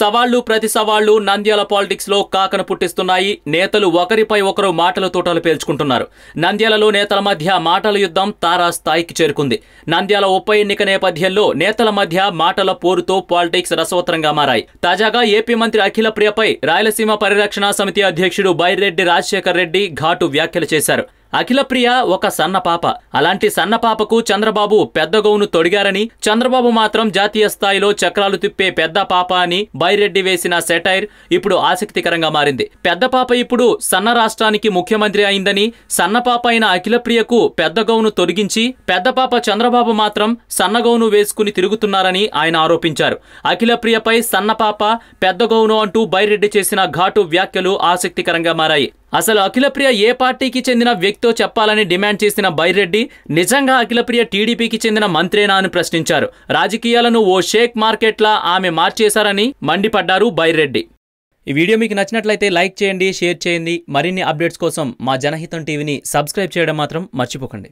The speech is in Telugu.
సవాళ్ళు ప్రతి సవాళ్ళు నంద్యాల పాలిటిక్స్లో కాకను పుట్టిస్తున్నాయి. నేతలు ఒకరిపై ఒకరు మాటల తోటలు పేల్చుకుంటున్నారు. నంద్యాలలో నేతల మధ్య మాటల యుద్ధం తారా స్థాయికి చేరుకుంది. నంద్యాల ఉప ఎన్నిక నేపథ్యంలో నేతల మధ్య మాటల పోరుతో పాలిటిక్స్ రసవత్తరంగా మారాయి. తాజాగా ఏపీ మంత్రి అఖిల ప్రియపై రాయలసీమ పరిరక్షణ సమితి అధ్యక్షుడు బైరెడ్డి రాజశేఖర్ రెడ్డి ఘాటు వ్యాఖ్యలు చేశారు. అఖిలప్రియ ఒక సన్న పాప. అలాంటి సన్న పాపకు చంద్రబాబు పెద్ద గౌను తొడిగారని చంద్రబాబు మాత్రం జాతీయ స్థాయిలో చక్రాలు తిప్పే పెద్ద పాప అని బైరెడ్డి వేసిన సెటైర్ ఇప్పుడు ఆసక్తికరంగా మారింది. పెద్ద పాప ఇప్పుడు సన్న రాష్ట్రానికి ముఖ్యమంత్రి అయిందని సన్న పాప అయిన అఖిలప్రియకు పెద్దగౌను పెద్ద గౌను తొలగించి పెద్ద పాప చంద్రబాబు మాత్రం సన్న గౌను వేసుకుని తిరుగుతున్నారని ఆయన ఆరోపించారు. అఖిలప్రియపై సన్నపాప సన్న పాప పెద్ద గౌను అంటూ బైరెడ్డి చేసిన ఘాటు వ్యాఖ్యలు ఆసక్తికరంగా మారాయి. అసలు అఖిలప్రియ ఏ పార్టీకి చెందిన వ్యక్తో చెప్పాలని డిమాండ్ చేసిన బైరెడ్డి నిజంగా అఖిలప్రియ టీడీపీకి చెందిన మంత్రేనా అని ప్రశ్నించారు. రాజకీయాలను ఓ షేక్ మార్కెట్లా ఆమె మార్చేశారని మండిపడ్డారు బైరెడ్డి. ఈ వీడియో మీకు నచ్చినట్లయితే లైక్ చేయండి షేర్ చేయండి. మరిన్ని అప్డేట్స్ కోసం మా జనహితం టీవీని సబ్స్క్రైబ్ చేయడం మాత్రం మర్చిపోకండి.